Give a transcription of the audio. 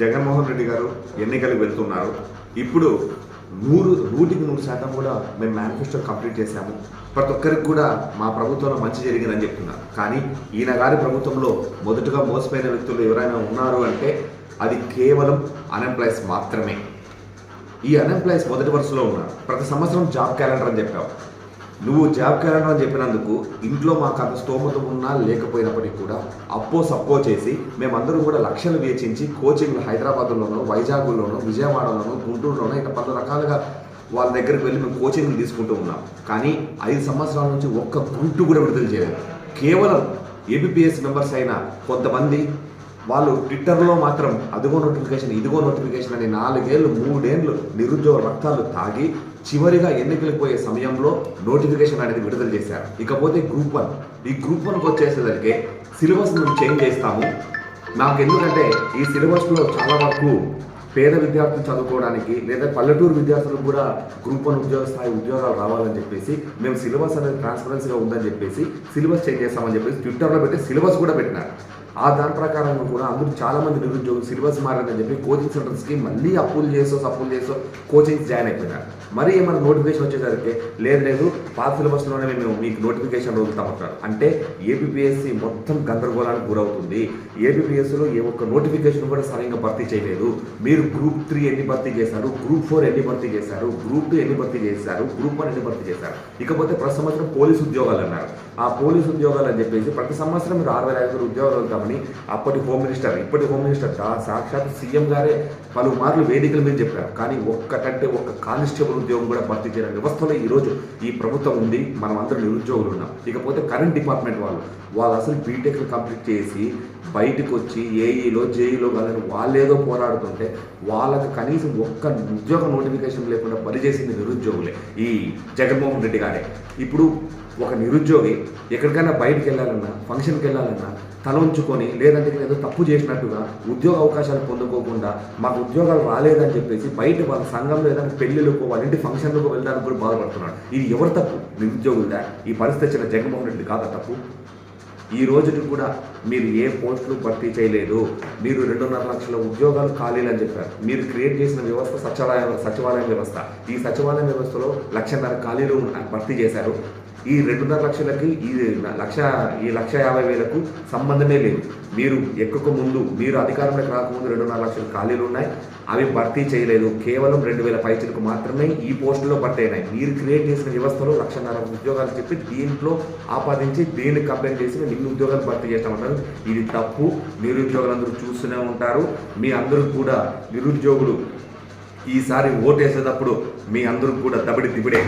జగన్మోహన్ రెడ్డి గారు ఎన్నికలకు వెళ్తున్నారు. ఇప్పుడు నూరు నూటికి నూరు శాతం కూడా మేము మేనిఫెస్టో కంప్లీట్ చేశాము. ప్రతి ఒక్కరికి కూడా మా ప్రభుత్వంలో మంచి జరిగిందని చెప్తున్నారు. కానీ ఈయన గారి ప్రభుత్వంలో మొదటగా మోసపోయిన వ్యక్తులు ఎవరైనా ఉన్నారు అంటే అది కేవలం అన్ఎంప్లాయీస్ మాత్రమే. ఈ అన్ఎంప్లాయీస్ మొదటి వరుసలో ఉన్నారు. ప్రతి సంవత్సరం జాబ్ క్యాలెండర్ అని చెప్పాము నువ్వు జాబ్ అని చెప్పినందుకు ఇంట్లో మాకు అంత స్తోమత ఉన్నా లేకపోయినప్పటికీ కూడా అప్పో సప్పో చేసి మేమందరూ కూడా లక్షలు వేచించి కోచింగ్లు హైదరాబాద్లోనూ వైజాగ్లోనూ విజయవాడలోనూ గుంటూరులోనూ ఇట్లా పలు రకాలుగా వాళ్ళ దగ్గరికి వెళ్ళి మేము కోచింగ్లు తీసుకుంటూ ఉన్నాం. కానీ ఐదు సంవత్సరాల నుంచి ఒక్క గుంటు కూడా విడుదల చేయలేదు. కేవలం ఏబిపిఎస్ మెంబర్స్ అయిన కొంతమంది వాళ్ళు ట్విట్టర్లో మాత్రం అదిగో నోటిఫికేషన్ ఇదిగో నోటిఫికేషన్ అని నాలుగేళ్ళు మూడేళ్ళు నిరుద్యోగ రక్తాలు తాగి చివరిగా ఎన్నికలకు పోయే సమయంలో నోటిఫికేషన్ అనేది విడుదల చేశారు. ఇకపోతే గ్రూప్ వన్ ఈ గ్రూప్ వన్కి వచ్చేసరికి సిలబస్ మేము చేంజ్ చేస్తాము. నాకు ఎందుకంటే ఈ సిలబస్లో చాలా వరకు పేద విద్యార్థులు చదువుకోవడానికి లేదా పల్లెటూరు విద్యార్థులకు కూడా గ్రూప్ వన్ ఉద్యోగ స్థాయి ఉద్యోగాలు రావాలని చెప్పేసి మేము సిలబస్ అనేది ట్రాన్స్పరెన్సీగా ఉందని చెప్పేసి సిలబస్ చేంజ్ చేస్తామని చెప్పేసి ట్విట్టర్లో పెట్టి సిలబస్ కూడా పెట్టినారు. ఆ దాని ప్రకారంగా కూడా అందరూ చాలామంది నిరుద్యోగులు సిలబస్ మారని చెప్పి కోచింగ్ సెంటర్స్కి మళ్ళీ అప్పులు చేసో సప్పులు చేసో కోచింగ్స్ జాయిన్ అయిపోయినారు. మరి ఏమైనా నోటిఫికేషన్ వచ్చేసరికి లేదు లేదు పాత సిలబస్లోనే మేము మీకు నోటిఫికేషన్ వదులుతామంటారు అంటే ఏపీఎస్సి మొత్తం గందరగోళానికి గురవుతుంది. ఏపీఎస్సిలో ఏ ఒక్క నోటిఫికేషన్ కూడా సరిగ్గా భర్తీ చేయలేదు. మీరు గ్రూప్ త్రీ ఎన్ని భర్తీ చేశారు? గ్రూప్ ఫోర్ ఎన్ని భర్తీ చేశారు? గ్రూప్ టూ ఎన్ని భర్తీ చేశారు? గ్రూప్ వన్ ఎన్ని భర్తీ చేశారు? ఇకపోతే ప్రతి సంవత్సరం పోలీసు ఉద్యోగాలు అన్నారు. ఆ పోలీసు ఉద్యోగాలు అని చెప్పేసి ప్రతి సంవత్సరం మీరు ఆరు వేల ఐదు ఉద్యోగాలు చేస్తామని అప్పటి హోమ్ మినిస్టర్ ఇప్పటి హోమ్ మినిస్టర్ సాక్షాత్ సీఎం గారే పలుమార్లు వేదికల మీద చెప్పారు. కానీ ఒక్కటంటే ఒక్క కానిస్టేబుల్ ఉద్యోగం కూడా భర్తీ చేయడం వ్యవస్థలో ఈరోజు ఈ ప్రభుత్వం ఉంది. మనం అందరం నిరుద్యోగులు ఉన్నాం. ఇకపోతే కరెంట్ డిపార్ట్మెంట్ వాళ్ళు వాళ్ళు అసలు బీటెక్ కంప్లీట్ చేసి బయటకు వచ్చి ఏఈలో జేఈలో కాదని వాళ్ళేదో పోరాడుతుంటే వాళ్ళకి కనీసం ఒక్క ఉద్యోగ నోటిఫికేషన్ లేకుండా పనిచేసింది నిరుద్యోగులే ఈ జగన్మోహన్ రెడ్డి గారే. ఇప్పుడు ఒక నిరుద్యోగి ఎక్కడికైనా బయటకు వెళ్ళాలన్నా ఫంక్షన్కి వెళ్ళాలన్నా తల ఉంచుకొని లేదంటే ఏదో తప్పు చేసినట్టుగా ఉద్యోగ అవకాశాలు పొందుకోకుండా మాకు ఉద్యోగాలు రాలేదని చెప్పేసి బయట వాళ్ళ సంఘంలో ఏదైనా పెళ్ళిళ్ళకు వాళ్ళ ఇంటి ఫంక్షన్లకు వెళ్ళడానికి కూడా బాధపడుతున్నాడు ఇది ఎవరు తప్పు? నిరుద్యోగులదా ఈ పరిస్థితి వచ్చిన జగన్మోహన్ రెడ్డి కాదా తప్పు? ఈ రోజుకి కూడా మీరు ఏ పోస్టులు భర్తీ చేయలేదు. మీరు రెండున్నర లక్షల ఉద్యోగాలు ఖాళీలు అని చెప్పారు. మీరు క్రియేట్ చేసిన వ్యవస్థ సచివాలయ సచివాలయం వ్యవస్థ. ఈ సచివాలయం వ్యవస్థలో లక్షన్నర ఖాళీలు భర్తీ చేశారు. ఈ రెండున్నర లక్షలకి ఈ లక్ష ఈ లక్ష యాభై వేలకు సంబంధమే లేదు. మీరు ఎక్కక ముందు మీరు అధికారంలోకి రాకముందు రెండున్నర లక్షల ఖాళీలు ఉన్నాయి. అవి భర్తీ చేయలేదు. కేవలం రెండు వేల పైచలకు మాత్రమే ఈ పోస్టులో భర్తీ అయినాయి. మీరు క్రియేట్ చేసిన వ్యవస్థలో లక్షన్నర ఉద్యోగాలు చెప్పి దీంట్లో ఆపాదించి దీన్ని కంప్లైంట్ చేసి మేము ఇన్ని ఉద్యోగాలు భర్తీ చేస్తామంటారు ఇది తప్పు. నిరుద్యోగులందరూ చూస్తూనే ఉంటారు. మీ అందరూ కూడా నిరుద్యోగులు. ఈసారి ఓటేసేటప్పుడు మీ అందరూ కూడా దబడి దిబిడే.